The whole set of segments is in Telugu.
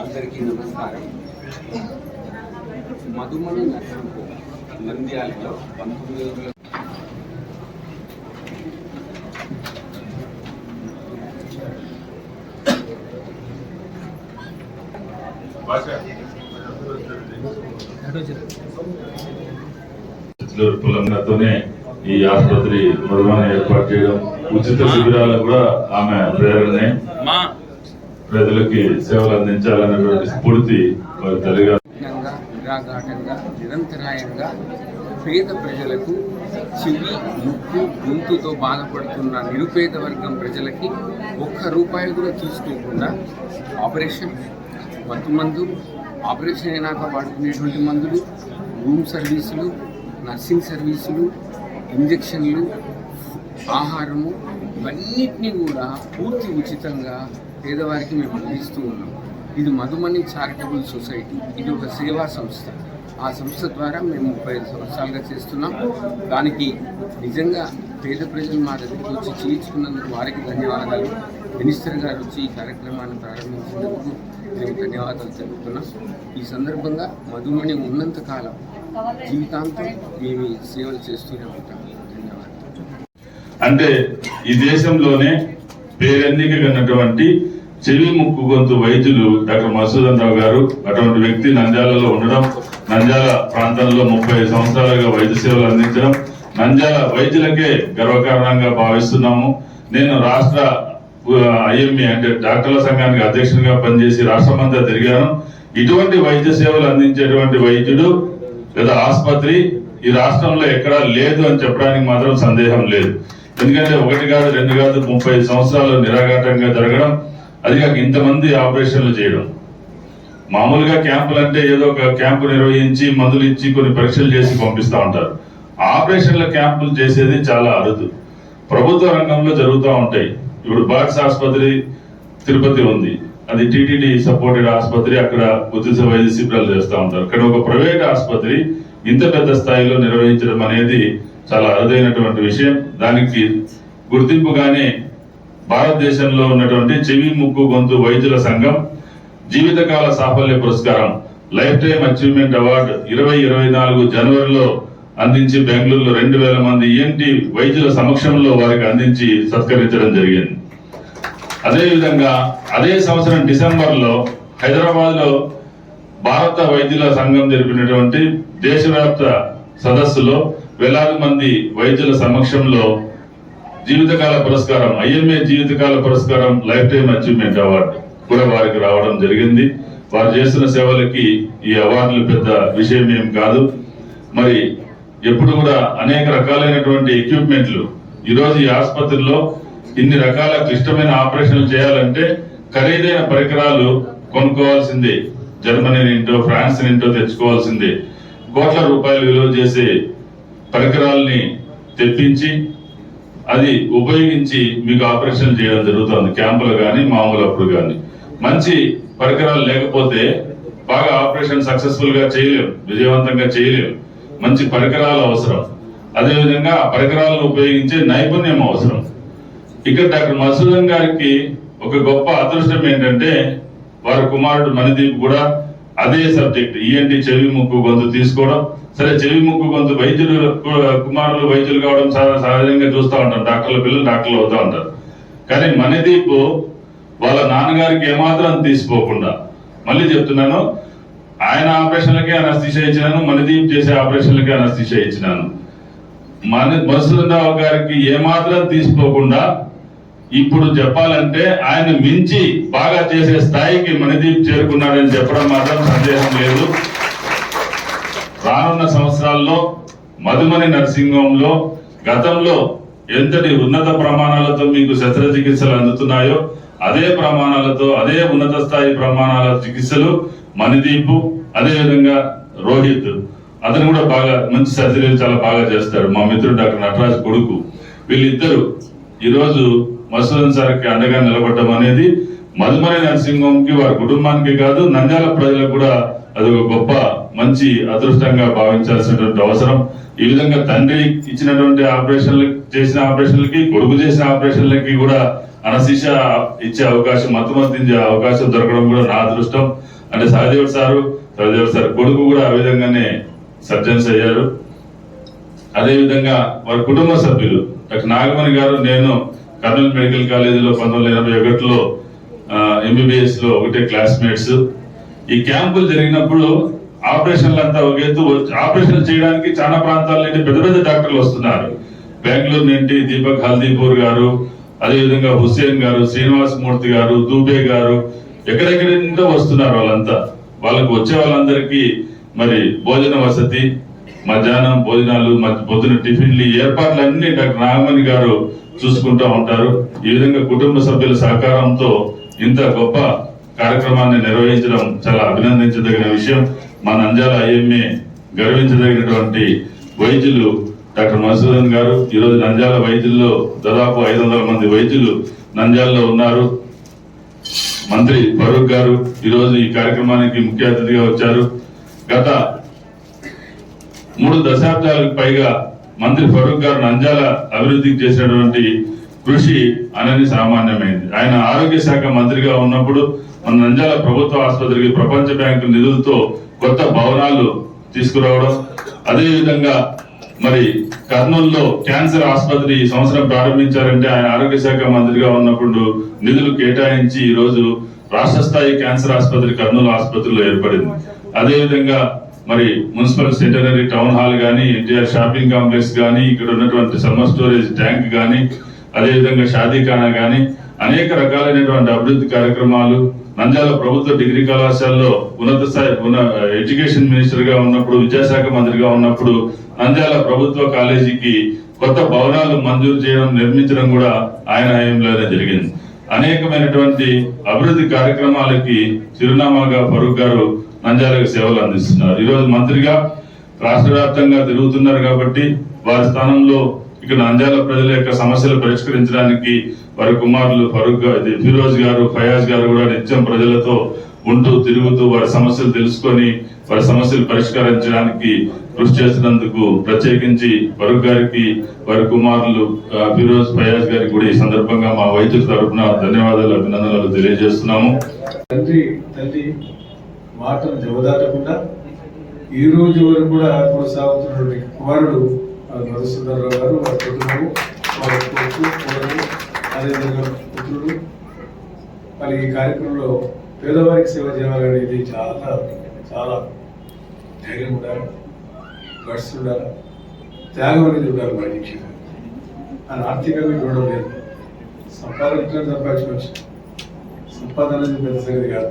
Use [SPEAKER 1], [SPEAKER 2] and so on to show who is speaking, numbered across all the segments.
[SPEAKER 1] అందరికీ నమస్కారం మధుమణి నర్సింపు నంద్యాలలో పంతొమ్మిది వందల
[SPEAKER 2] పులంగాతోనే ఈ ఆసుపత్రి నిర్వహణ ఏర్పాటు చేయడం ఉచిత శిబిరాలకు కూడా ఆమె ప్రేరణనే ప్రజలకి సేవలు అందించాలన్నటువంటి స్ఫూర్తి వారి తల్లిగా
[SPEAKER 1] నిరంతరాయంగా పేద ప్రజలకు చెవి ముక్కు గొంతుతో బాధపడుతున్న నిరుపేద వర్గం ప్రజలకి ఒక్క రూపాయి కూడా తీసుకోకుండా ఆపరేషన్ మత్తు మందు ఆపరేషన్ అయినాక వాడుకునేటువంటి మందులు రూమ్ సర్వీసులు నర్సింగ్ సర్వీసులు ఇంజెక్షన్లు ఆహారము ఇవన్నిటినీ కూడా పూర్తి ఉచితంగా పేదవారికి మేము అందిస్తూ ఉన్నాం. ఇది మధుమణి చారిటబుల్ సొసైటీ. ఇది ఒక సేవా సంస్థ. ఆ సంస్థ ద్వారా మేము ముప్పై ఐదు సంవత్సరాలుగా చేస్తున్నాం. దానికి నిజంగా పేద ప్రజలు మా దగ్గరికి వచ్చి చేయించుకున్నందుకు వారికి ధన్యవాదాలు. మినిస్టర్ గారు వచ్చి ఈ కార్యక్రమాన్ని ప్రారంభించినందుకు మేము ధన్యవాదాలు తెలుపుతున్నాం. ఈ సందర్భంగా మధుమణి ఉన్నంత కాలం జీవితాంతం మేము సేవలు చేస్తూనే ఉంటాం.
[SPEAKER 2] అంటే ఈ దేశంలోనే పేరెన్నిక కన్నటువంటి చెవి ముక్కు గొంతు వైద్యులు డాక్టర్ మసూదన్ రావు గారు అటువంటి వ్యక్తి నంద్యాలలో ఉండడం నంద్యాల ప్రాంతంలో ముప్పై సంవత్సరాలుగా వైద్య సేవలు అందించడం నంద్యాల వైద్యులకే గర్వకారణంగా భావిస్తున్నాము. నేను రాష్ట్ర ఐఎంఏ అంటే డాక్టర్ల సంఘానికి అధ్యక్షునిగా పనిచేసి రాష్ట్రమంతా తిరిగాను. ఇటువంటి వైద్య సేవలు అందించేటువంటి వైద్యుడు లేదా ఆసుపత్రి ఈ రాష్ట్రంలో ఎక్కడా లేదు అని చెప్పడానికి మాత్రం సందేహం లేదు. ఎందుకంటే ఒకటి కాదు రెండు కాదు ముప్పై సంవత్సరాలు నిరాఘాటంగా జరగడం అది కాక ఇంతమంది ఆపరేషన్లు చేయడం. మామూలుగా క్యాంపులు అంటే ఏదో ఒక క్యాంపు నిర్వహించి మందులు ఇచ్చి కొన్ని పరీక్షలు చేసి పంపిస్తూ ఉంటారు. ఆపరేషన్ల క్యాంపులు చేసేది చాలా అరుదు. ప్రభుత్వ రంగంలో జరుగుతూ ఉంటాయి. ఇప్పుడు బాక్స్ ఆసుపత్రి తిరుపతి ఉంది. అది టిటిడి సపోర్టెడ్ ఆసుపత్రి అక్కడ ఉచిత వైద్య శిబిరాలు చేస్తూ ఉంటారు. ఇక్కడ ఒక ప్రైవేట్ ఆసుపత్రి ఇంత పెద్ద స్థాయిలో నిర్వహించడం అనేది చాలా అరుదైనటువంటి విషయం. దానికి గుర్తింపుగానే భారతదేశంలో ఉన్నటువంటి చెవి ముక్కు గొంతు వైద్యుల సంఘం జీవితకాల సాఫల్య పురస్కారం లైఫ్ టైం అచీవ్మెంట్ అవార్డు ఇరవై ఇరవై నాలుగు జనవరిలో అందించి బెంగళూరులో రెండు వేల మంది ఈఎన్టీ వైద్యుల సమక్షంలో వారికి అందించి సత్కరించడం జరిగింది. అదేవిధంగా అదే సంవత్సరం డిసెంబర్లో హైదరాబాద్లో భారత వైద్యుల సంఘం జరిపినటువంటి దేశవ్యాప్త సదస్సులో వేలాది మంది వైద్యుల సమక్షంలో జీవితకాల పురస్కారం ఐఎంఏ జీవితకాల పురస్కారం లైఫ్ టైం అచీవ్మెంట్ అవార్డు కూడా వారికి రావడం జరిగింది. వారు చేస్తున్న సేవలకి ఈ అవార్డులు పెద్ద విషయం ఏం కాదు. మరి ఎప్పుడు కూడా అనేక రకాలైనటువంటి ఎక్విప్మెంట్లు ఈరోజు ఈ ఆసుపత్రిలో ఇన్ని రకాల క్లిష్టమైన ఆపరేషన్లు చేయాలంటే ఖరీదైన పరికరాలు కొనుక్కోవాల్సిందే. జర్మనీ నింటో ఫ్రాన్స్ నింటో తెచ్చుకోవాల్సిందే. కోట్ల రూపాయలు విలువ చేసే పరికరాల్ని తెప్పించి అది ఉపయోగించి మీకు ఆపరేషన్ చేయడం జరుగుతుంది. క్యాంపులు కానీ మామూలు అప్పుడు కానీ మంచి పరికరాలు లేకపోతే బాగా ఆపరేషన్ సక్సెస్ఫుల్గా చేయలేం విజయవంతంగా చేయలేం. మంచి పరికరాలు అవసరం. అదేవిధంగా ఆ పరికరాలను ఉపయోగించే నైపుణ్యం అవసరం. ఇక్కడ డాక్టర్ మధుసూదన్ గారికి ఒక గొప్ప అదృష్టం ఏంటంటే వారి కుమారుడు మణిదీప్ కూడా అదే సబ్జెక్ట్ ఈఎన్టి చెవి ముక్కు గొంతు తీసుకోవడం. సరే చెవి ముక్కు గొంతు వైద్యులు కుమారులు వైద్యులు కావడం చాలా సహజంగా చూస్తూ ఉంటాం డాక్టర్ల పిల్లలు డాక్టర్లు అవుతూ ఉంటారు. కానీ మణిదీప్ వాళ్ళ నాన్నగారికి ఏమాత్రం తీసిపోకుండా మళ్ళీ చెప్తున్నాను ఆయన ఆపరేషన్లకే అనస్థిషియా ఇచ్చినాను మణిదీప్ చేసే ఆపరేషన్లకే అనస్థిషియా ఇచ్చినాను. మన మసూదరావు గారికి ఏమాత్రం తీసిపోకుండా ఇప్పుడు చెప్పాలంటే ఆయన మించి బాగా చేసే స్థాయికి మణిదీప్ చేరుకున్నాడని చెప్పడం మాత్రం సందేహం లేదు. రానున్న సంవత్సరాల్లో మధుమని నర్సింహంలో గతంలో ఎంతటి ఉన్నత ప్రమాణాలతో మీకు శస్త్రచికిత్సలు అందుతున్నాయో అదే ప్రమాణాలతో అదే ఉన్నత స్థాయి ప్రమాణాల చికిత్సలు మణిదీప్ అదేవిధంగా రోహిత్. అతను కూడా బాగా మంచి సర్జరీలు చాలా బాగా చేస్తాడు. మా మిత్రుడు డాక్టర్ నటరాజ్ కొడుకు. వీళ్ళిద్దరు ఈరోజు మసూదన్ సార్కి అండగా నిలబడడం అనేది మధుమరి నరసింహంకి వారి కుటుంబానికి కాదు నంద్యాల ప్రజలకు కూడా అది ఒక గొప్ప మంచి అదృష్టంగా భావించాల్సినటువంటి అవసరం. ఈ విధంగా తండ్రి ఇచ్చినటువంటి ఆపరేషన్లు చేసిన ఆపరేషన్లకి కొడుకు చేసిన ఆపరేషన్లకి కూడా అనశిష ఇచ్చే అవకాశం మతుమతించే అవకాశం దొరకడం కూడా నా అదృష్టం. అంటే సహదేవ్ సారు సహదేవ్ సార్ కొడుకు కూడా ఆ విధంగానే సర్జన్స్ అయ్యారు. అదేవిధంగా వారి కుటుంబ సభ్యులు డాక్టర్ నాగమణి గారు నేను కర్నూలు మెడికల్ కాలేజీలో పంతొమ్మిది ఎనభై ఒకటిలో ఎంబీబీఎస్లో ఒకటే క్లాస్మేట్స్. ఈ క్యాంపులు జరిగినప్పుడు ఆపరేషన్లు అంతా ఒక ఎత్తు ఆపరేషన్ చేయడానికి చాలా ప్రాంతాల నుండి పెద్ద పెద్ద డాక్టర్లు వస్తున్నారు. బెంగళూరు నుండి దీపక్ హల్దీపూర్ గారు అదేవిధంగా హుస్సేన్ గారు శ్రీనివాస్ మూర్తి గారు దూబే గారు ఎక్కడెక్కడి నుండో వస్తున్నారు వాళ్ళంతా. వాళ్ళకు వచ్చే వాళ్ళందరికీ మరి భోజన వసతి మధ్యాహ్నం భోజనాలు మధ్య పొద్దున టిఫిన్లు ఏర్పాట్లు ఏర్పాట్లన్నీ డాక్టర్ నాగమణి గారు చూసుకుంటూ ఉంటారు. ఈ విధంగా కుటుంబ సభ్యుల సహకారంతో ఇంత గొప్ప కార్యక్రమాన్ని నిర్వహించడం చాలా అభినందించదగిన విషయం. మా నంద్యాల ఐఎంఏ గర్వించదగినటువంటి వైద్యులు డాక్టర్ మధుసూదన్ గారు. ఈరోజు నంజాల నంద్యాల వైద్యుల్లో దాదాపు ఐదు వందల మంది వైద్యులు నంద్యాలలో ఉన్నారు. మంత్రి ఫరూక్ గారు ఈరోజు ఈ కార్యక్రమానికి ముఖ్య అతిథిగా వచ్చారు. గత మూడు దశాబ్దాలకు పైగా మంత్రి ఫరూక్ గారు నంజాల అభివృద్ధికి చేసినటువంటి కృషి అనని సామాన్యమైంది. ఆయన ఆరోగ్య శాఖ మంత్రిగా ఉన్నప్పుడు మన నంజాల ప్రభుత్వ ఆసుపత్రికి ప్రపంచ బ్యాంకు నిధులతో కొత్త భవనాలు తీసుకురావడం అదేవిధంగా మరి కర్నూలులో క్యాన్సర్ ఆసుపత్రి ఈ సంవత్సరం ప్రారంభించారంటే ఆయన ఆరోగ్య శాఖ మంత్రిగా ఉన్నప్పుడు నిధులు కేటాయించి ఈ రోజు రాష్ట్ర స్థాయి క్యాన్సర్ ఆసుపత్రి కర్నూలు ఆసుపత్రిలో ఏర్పడింది. అదేవిధంగా మరి మున్సిపల్ సెంటనరీ టౌన్ హాల్ కానీ ఎన్టీఆర్ షాపింగ్ కాంప్లెక్స్ కానీ ఇక్కడ ఉన్నటువంటి సమ్మర్ స్టోరేజ్ ట్యాంక్ కానీ అదేవిధంగా షాదీఖానా కానీ అనేక రకాలైనటువంటి అభివృద్ధి కార్యక్రమాలు. నంద్యాల ప్రభుత్వ డిగ్రీ కళాశాలలో ఉన్నత స్థాయి ఉన్న ఎడ్యుకేషన్ మినిస్టర్గా ఉన్నప్పుడు విద్యాశాఖ మంత్రిగా ఉన్నప్పుడు నంద్యాల ప్రభుత్వ కాలేజీకి కొత్త భవనాలు మంజూరు చేయడం నిర్మించడం కూడా ఆయన హయాంలోనే జరిగింది. అనేకమైనటువంటి అభివృద్ధి కార్యక్రమాలకి చిరునామాగా ఫరూక్ గారు నంద్యాలకు సేవలు అందిస్తున్నారు. ఈ రోజు మంత్రిగా రాష్ట్ర వ్యాప్తంగా తిరుగుతున్నారు కాబట్టి వారి స్థానంలో ఇక్కడ నంద్యాల ప్రజల యొక్క సమస్యలు పరిష్కరించడానికి వారి కుమారులు ఫరూక్ ఫిరోజ్ గారు ఫయాజ్ గారు కూడా నిత్యం ప్రజలతో ఉంటూ తిరుగుతూ వారి సమస్యలు తెలుసుకొని వారి సమస్యలు పరిష్కరించడానికి కృషి చేసినందుకు ప్రత్యేకించి ఫరూక్ గారికి వారి కుమారులు ఫిరోజ్ ఫయాజ్ గారికి కూడా ఈ సందర్భంగా మా వైద్యుల తరఫున ధన్యవాదాలు అభినందనలు తెలియజేస్తున్నాము.
[SPEAKER 3] మాటలు జవదాటకుండా ఈ రోజు వరకు కూడా కొనసాగుతున్నటువంటి కుమారుడు ఆ, గారు వారి కుటుంబము వారి కొడుకు కుమారుడు అదేవిధంగా పుత్రుడు. మరి ఈ కార్యక్రమంలో పేదవారికి సేవ చేయాలనేది చాలా చాలా ధైర్యం ఉండాలి గడ్స్ ఉండాలి త్యాగం అనేది ఉండాలి మన జీవితంలో ఆయన ఆర్థికంగా చూడడం లేదు. సంపాదించడం ఇట్లా సంపాదించవచ్చు. సంపాదన అనేది పెద్ద సంగతి కాదు.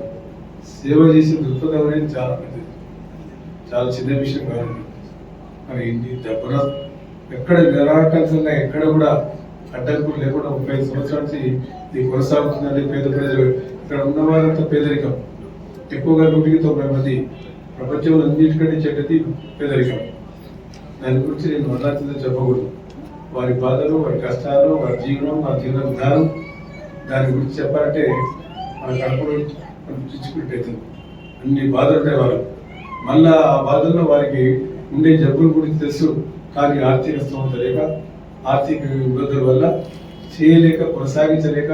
[SPEAKER 3] సేవ చేసే దృక్పథం అనేది చాలా పెద్దది. చాలా చిన్న విషయం కాదు. మరి ఇన్ని దెబ్బన ఎక్కడ నిరాటంకంగా ఎక్కడ కూడా అడ్డంకులు లేకుండా ముప్పై ఐదు సంవత్సరాల నుంచి ఇది కొనసాగుతుందంటే పేద ప్రజలు ఇక్కడ ఉన్న వారంతా పేదరికం. ఎక్కువగా నూటికి తొంభై మంది ప్రపంచంలో అన్నిటికంటే చెడ్డది పేదరికం. దాని గురించి నేను వర్ణాతీతం చెప్పకూడదు. వారి బాధలు వారి కష్టాలు వారి జీవనం వారి జీవన విధానం దాని గురించి చెప్పాలంటే మన కడుపులో చిచ్చుకుంటే అన్ని బాధలు ఉంటాయి వాళ్ళు మళ్ళా ఆ బాధల్లో వారికి ఉండే జబ్బుల గురించి తెలుసు. కానీ ఆర్థిక స్థోమత లేక ఆర్థిక ఇబ్బందుల వల్ల చేయలేక కొనసాగించలేక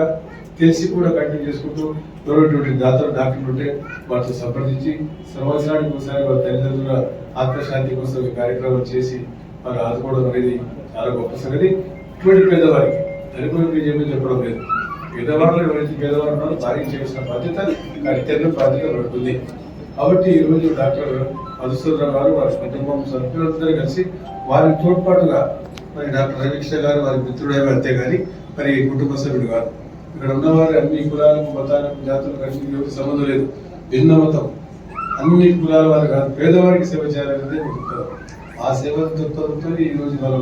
[SPEAKER 3] తెలిసి కూడా కంటిన్యూ చేసుకుంటూ ఎవరైనటువంటి దాతలు డాక్టర్లు ఉంటే వారితో సంప్రదించి సంవత్సరానికి ఒకసారి వారి తల్లిదండ్రుల ఆత్మశాంతి కోసం కార్యక్రమాలు చేసి వారు ఆదుకోవడం అనేది చాలా గొప్ప సంగతి. ఇటువంటి పేదవారికి ధనికులకు మీరు చెప్పడం లేదు. పేదవాళ్ళు ఎవరైతే పేదవాళ్ళు ఉన్నారో వారికి చేసిన బాధ్యత కర్తవ్యం బాధ్యత ఉంటుంది కాబట్టి ఈ రోజు డాక్టర్ మధుసూదరావు గారు వారి కుటుంబం సభ్యులందరూ కలిసి వారి తోడ్పాటుగా మరి డాక్టర్ రవికృష్ణ గారు వారి మిత్రుడే అంతే కానీ మరి కుటుంబ సభ్యుడు గారు ఇక్కడ ఉన్నవారు అన్ని కులాలకు మతాలకు జాతులకు అన్ని సంబంధం లేదు. భిన్న మతం. అన్ని కులాల వారు కాదు. పేదవారికి సేవ చేయాలనేది చెప్తారు ఆ సేవ దృక్పథంతో ఈ రోజు మన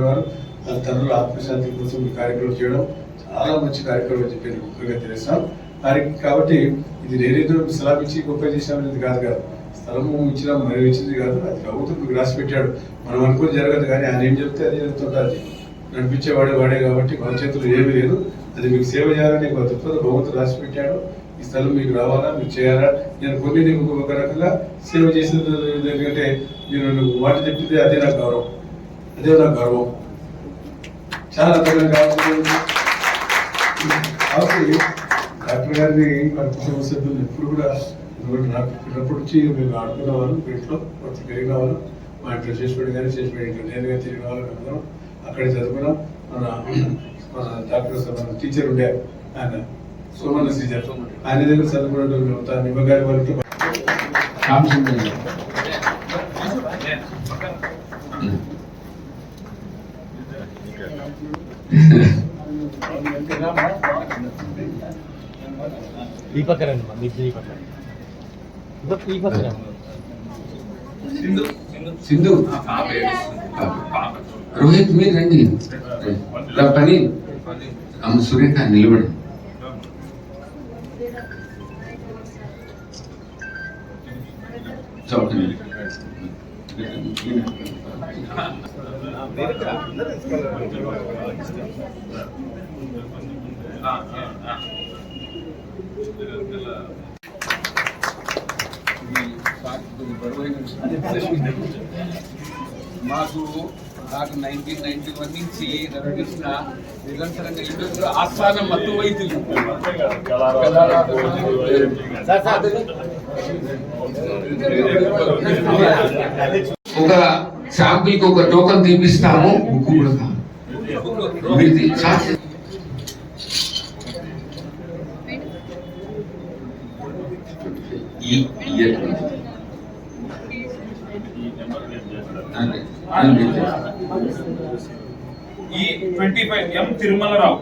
[SPEAKER 3] గారు తన తల్లుల ఆత్మశాంతి కోసం ఈ కార్యక్రమం చేయడం చాలా మంచి కార్యక్రమం అని చెప్పి ముఖ్యంగా తెలుస్తాం దానికి కాబట్టి ఇది నేనేదో స్థలం ఇచ్చి గొప్ప చేసామనేది కాదు కాదు. స్థలము ఇచ్చినా మరి ఇచ్చింది కాదు. అది ప్రభుత్వం మీకు రాసి పెట్టాడు మనం అనుకుని జరగదు కానీ ఆయన ఏం చెప్తే అది జరుగుతుంటుంది నడిపించేవాడే వాడే కాబట్టి మన చేతులు ఏమీ లేదు. అది మీకు సేవ చేయాలని ఒక దృక్పథం భగవంతుడు రాసి పెట్టాడు ఈ స్థలం మీకు రావాలా మీరు చేయాలా? నేను కొన్ని నీకు ఒక రకంగా సేవ చేసిన ఎందుకంటే నేను నువ్వు మాట చెప్పింది అదే నాకు గౌరవం. అదే నాకు గౌరవం. చాలా పెద్ద కాబట్టి డాక్టర్ గారిని కుటుంబ సభ్యులు ఎప్పుడు కూడా చిన్నప్పటి నుంచి మేము ఆడుకున్న వాళ్ళు ఇంట్లో కొంచెం పెరిగిన వాళ్ళు మా ఇంట్లో చేసిపెట్టి కానీ చేసిపెట్టి ఇంట్లో నేను కానీ తిరిగిన వాళ్ళు అందరం. అక్కడే చదువుకున్నాం. మన మన డాక్టర్ సార్ మన టీచర్ ఉండే ఆయన సోమన్న టీచర్. ఆయన దగ్గర చదువుకున్నట్టు మేము తా- నిమ్మగారి వాళ్ళకి
[SPEAKER 1] రామచంద్ర.
[SPEAKER 4] ఈ పక్కన రండి మా, మీరు ఈ ఈ పక్కన
[SPEAKER 1] సింధు రోహిత్ మీరు రండి. పని. అమ్మ సురేఖ నిలబడి. మాకు నాకు నైన్టీన్ నైన్టీ వన్ నుంచి నిర్వహించిన నిరంతరంగా ఇందులో ఆస్థాన మత్తు వైద్యులు. ఒక శాంపిల్కి ఒక టోకన్ తీపిస్తాము బుక్ కూడా కావాలి. మీరు తీ- చార్జ్ ఈ
[SPEAKER 5] ట్వంటీ ఫైవ్ ఎం తిరుమలరావు.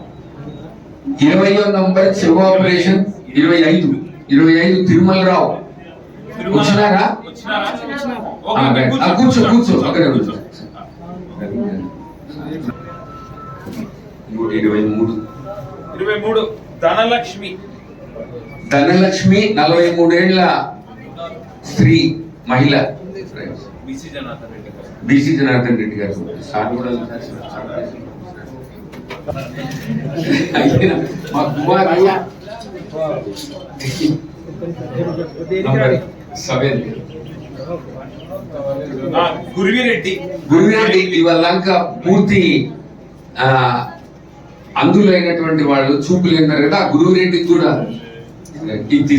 [SPEAKER 1] ఇరవయో నంబర్ చెవు ఆపరేషన్ ఇరవై ఐదు ఇరవై ఐదు తిరుమలరావు. వచ్చినారా? కూర్చో కూర్చో అక్కడే కూర్చో. ఇరవై మూడు.
[SPEAKER 5] ఇరవై మూడు. ధనలక్ష్మి.
[SPEAKER 1] ధనలక్ష్మి నలభై మూడేళ్ళ స్త్రీ మహిళ.
[SPEAKER 5] బిసి జనార్దన్ రెడ్డి గారు.
[SPEAKER 1] బీసీ జనార్దన్ రెడ్డి గారు. సార్ కూడా అయిపోయినా మా కుమార్ సెవెన్
[SPEAKER 5] గురివిరెడ్డి.
[SPEAKER 1] గురువిరెడ్డి ఇవాళ పూర్తి ఆ అందులైనటువంటి వాళ్ళు చూపులేన్నారు కదా ఆ గురువిరెడ్డికి కూడా it is